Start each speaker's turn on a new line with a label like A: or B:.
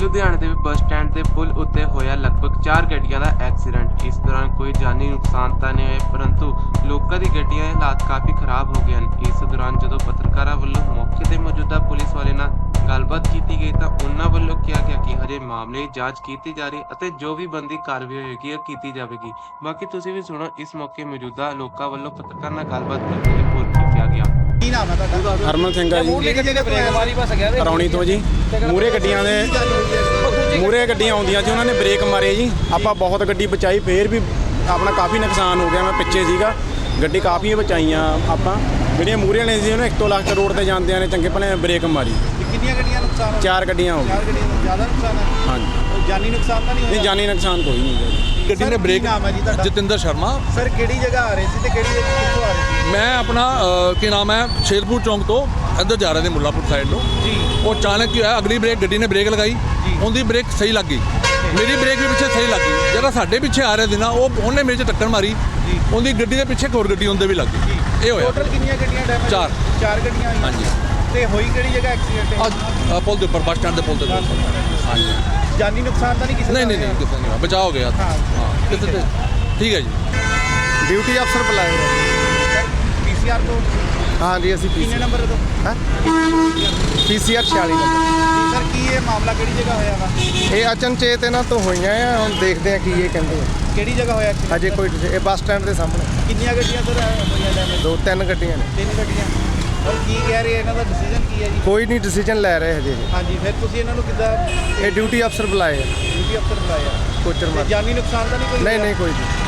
A: ਲੁਧਿਆਣੇ ਦੇ bus stand ਦੇ ਪੁਲ ਉੱਤੇ ਹੋਇਆ ਲਗਭਗ 4 ਗੱਡੀਆਂ ਦਾ ਐਕਸੀਡੈਂਟ। ਇਸ ਦੌਰਾਨ ਕੋਈ ਜਾਨੀ ਨੁਕਸਾਨ ਤਾਂ ਨਹੀਂ ਹੋਇਆ, ਪਰੰਤੂ ਲੋਕਾਂ ਦੀ ਗੱਡੀਆਂ ਦੇ ਹਾਲਾਤ ਕਾਫੀ ਖਰਾਬ ਹੋ ਗਏ ਹਨ। ਇਸ ਦੌਰਾਨ ਜਦੋਂ ਪੱਤਰਕਾਰਾਂ ਵੱਲੋਂ ਮੌਕੇ ਤੇ ਮੌਜੂਦਾ ਪੁਲਿਸ ਵਾਲੇ ਨਾਲ ਗੱਲਬਾਤ ਕੀਤੀ ਗਈ ਤਾਂ ਉਹਨਾਂ ਵੱਲੋਂ ਕਿਹਾ ਗਿਆ ਕਿ ਹਜੇ ਮਾਮਲੇ ਦੀ ਜਾਂਚ ਕੀਤੀ ਜਾ ਰਹੀ ਅਤੇ ਜੋ ਵੀ ਬੰਦੀ ਕਾਰਵਾਈ ਹੋਏਗੀ, ਉਹ ਕੀਤੀ ਜਾਵੇਗੀ। ਬਾਕੀ ਤੁਸੀਂ ਵੀ ਸੁਣੋ, ਇਸ ਮੌਕੇ ਮੌਜੂਦਾ ਲੋਕਾਂ ਵੱਲੋਂ ਪੱਤਰਕਾਰਾਂ ਨਾਲ ਗੱਲਬਾਤ ਕੀਤੀ ਹੋਏ
B: ਨਾਮ ਹੈ ਤੁਹਾਡਾ?
C: ਹਰਮਨ ਸਿੰਘ ਆ ਜੀ
B: ਮੂਹਰੇ ਗੱਡੀ ਦੇ ਬ੍ਰੇਕ ਮਾਰੀ ਬਸ ਗਿਆ
C: ਰੌਣੀ ਤੋਂ ਜੀ। ਮੂਰੇ ਗੱਡੀਆਂ ਦੇ ਮੂਰੇ ਗੱਡੀਆਂ ਆਉਂਦੀਆਂ ਸੀ ਉਹਨਾਂ ਨੇ ਬ੍ਰੇਕ ਮਾਰੇ ਜੀ। ਆਪਾਂ ਬਹੁਤ ਗੱਡੀ ਬਚਾਈ ਫੇਰ ਵੀ ਆਪਣਾ ਕਾਫੀ ਨੁਕਸਾਨ ਹੋ ਗਿਆ। ਮੈਂ ਪਿੱਛੇ ਸੀਗਾ ਗੱਡੀ ਕਾਫੀ ਬਚਾਈਆਂ ਆਪਾਂ। ਜਿਹੜੀਆਂ ਮੂਰੇ ਵਾਲੀਆਂ ਸੀ ਉਹਨੇ 1 ਲੱਖ ਰੋਡ ਤੇ ਜਾਂਦਿਆਂ ਨੇ ਚੰਗੇ ਭਲੇ ਬ੍ਰੇਕ ਮਾਰੀ।
B: ਕਿੰਨੀਆਂ ਗੱਡੀਆਂ ਨੁਕਸਾਨ ਹੋ
C: ਚਾਰ ਗੱਡੀਆਂ ਹੋ
B: ਚਾਰ
C: ਗਈਆਂ
B: ਗੱਡੀਆਂ ਜ਼ਿਆਦਾ ਨੁਕਸਾਨ ਹੈ।
C: ਹਾਂਜੀ।
B: ਜਾਨੀ ਨੁਕਸਾਨ ਤਾਂ ਨਹੀਂ
C: ਨਹੀਂ
B: ਹੋਇਆ?
C: ਜਾਨੀ ਨੁਕਸਾਨ ਕੋਈ ਨਹੀਂ ਹੈ ਜੀ।
D: ਗੱਡੀ ਨੇ ਬ੍ਰੇਕ
B: ਨਾਮ ਹੈ ਜੀ ਤੁਹਾਡਾ?
D: ਜਤਿੰਦਰ ਸ਼ਰਮਾ।
B: ਸਰ ਕਿਹੜੀ ਜਗ੍ਹਾ ਆ ਰਹੇ ਸੀ ਤੇ ਕਿਹੜੀ ਜਗ੍ਹਾ ਕਿੱਥੋਂ ਆ ਰਹੇ ਸੀ?
D: ਮੈਂ ਆਪਣਾ ਕੀ ਨਾਮ ਹੈ ਸ਼ੇਰਪੁਰ ਚੌਂਕ ਤੋਂ ਇੱਧਰ ਜਾ ਰਹੇ ਨੇ ਮੁੱਲਾਪੁਰ ਸਾਈਡ ਨੂੰ
B: ਜੀ।
D: ਉਹ ਅਚਾਨਕ ਕੀ ਹੋਇਆ ਅਗਲੀ ਬ੍ਰੇਕ ਗੱਡੀ ਨੇ ਬ੍ਰੇਕ ਲਗਾਈ। ਉਹਦੀ ਬ੍ਰੇਕ ਸਹੀ ਲੱਗ ਗਈ। ਮੇਰੀ ਬ੍ਰੇਕ ਵੀ ਪਿੱਛੇ ਸਹੀ ਲੱਗ ਗਈ। ਜਿਹੜਾ ਸਾਡੇ ਪਿੱਛੇ ਆ ਰਿਹਾ ਸੀ ਨਾ ਉਹ ਉਹਨੇ ਮੇਰੇ 'ਚ ਟੱਕਰ ਮਾਰੀ। ਉਹਦੀ ਗੱਡੀ ਦੇ ਪਿੱਛੇ ਇੱਕ ਹੋਰ ਗੱਡੀ ਉਹਦੇ ਵੀ ਲੱਗ ਗਈ। ਇਹ ਹੋਇਆ।
B: ਟੋਟਲ ਕਿੰਨੀਆਂ ਗੱਡੀਆਂ ਡੈਮੇਜ
D: ਚਾਰ।
B: ਚਾਰ ਗੱਡੀਆਂ ਹੋਈਆਂ?
D: ਹਾਂਜੀ।
B: ਤੇ ਹੋਈ ਕਿਹੜੀ ਜਗ੍ਹਾ ਐਕਸੀਡੈਂਟ ਹੈ
D: ਪੁਲ ਦੇ ਉੱਪਰ ਬੱਸ ਸਟੈਂਡ ਦੇ ਪੁਲ ਦੇ ਉੱਪਰ। ਹਾਂਜੀ।
B: ਜਾਨੀ ਨੁਕਸਾਨ ਤਾਂ ਨਹੀਂ ਕਿਸੇ
D: ਨਹੀਂ
B: ਦਾ
D: ਨਹੀਂ ਨਹੀਂ? ਕਿਸੇ ਨਹੀਂ ਹੋਇਆ। ਬਚਾਅ ਹੋ ਗਿਆ।
B: ਹਾਂ।
D: ਹਾਂ ਕਿਸੇ ਤੇ ਠੀਕ ਹੈ ਜੀ।
E: ਡਿਊਟੀ ਅਫਸਰ ਬੁਲਾਏ ਹੋਏ
B: ਪੀਸੀਆਰ ਤੋਂ?
E: ਆ। ਹਾਂਜੀ ਅਸੀਂ
B: ਕਿੰਨੇ ਨੰਬਰ ਤੋਂ?
E: ਹਾਂ? ਪੀਸੀਆਰ 46 ਨੰਬਰ
B: ਜੀ ਸਰ ਕੀ ਇਹ ਮਾਮਲਾ ਕਿਹੜੀ ਜਗ੍ਹਾ ਹੋਇਆ ਵਾ?
E: ਇਹ ਅਚਨਚੇਤ ਇਹਨਾਂ ਤੋਂ ਹੋਈਆਂ ਆ ਹੁਣ ਦੇਖਦੇ ਆ ਕੀ ਇਹ ਕਹਿੰਦੇ ਆ।
B: ਕਿਹੜੀ ਜਗ੍ਹਾ ਹੋਇਆ accident?
E: ਅਜੇ ਕੋਈ ਇਹ ਬੱਸ ਸਟੈਂਡ ਦੇ ਸਾਹਮਣੇ।
B: ਕਿੰਨੀਆਂ ਗੱਡੀਆਂ ਸਰ ਹੋਈਆਂ ਡੈਮੇਜ
E: ਦੋ ਤਿੰਨ ਗੱਡੀਆਂ ਨੇ।
B: ਤਿੰਨ ਗੱਡੀਆਂ? ਔਰ ਕੀ ਕਹਿ ਰਹੇ ਇਹਨਾਂ ਦਾ ਡਿਸੀਜਨ ਕੀ ਹੈ ਜੀ?
E: ਕੋਈ ਨਹੀਂ ਡਿਸੀਜਨ ਲੈ ਰਹੇ ਹਜੇ
B: ਹਾਂਜੀ ਫਿਰ ਤੁਸੀਂ ਇਹਨਾਂ ਨੂੰ ਕਿੱਦਾਂ
E: ਇਹ ਡਿਊਟੀ ਅਫਸਰ ਬੁਲਾਏ ਆ।
B: ਡਿਊਟੀ ਅਫਸਰ ਬੁਲਾਇਆ
E: ਕੋਚਰ
B: ਤੇ
E: ਮਾਰ
B: ਜਾਨੀ ਨੁਕਸਾਨ ਤਾਂ ਨਹੀਂ ਕੋਈ
E: ਨਹੀਂ
B: ਹੋਇਆ?
E: ਨਹੀਂ ਕੋਈ ਨਹੀਂ।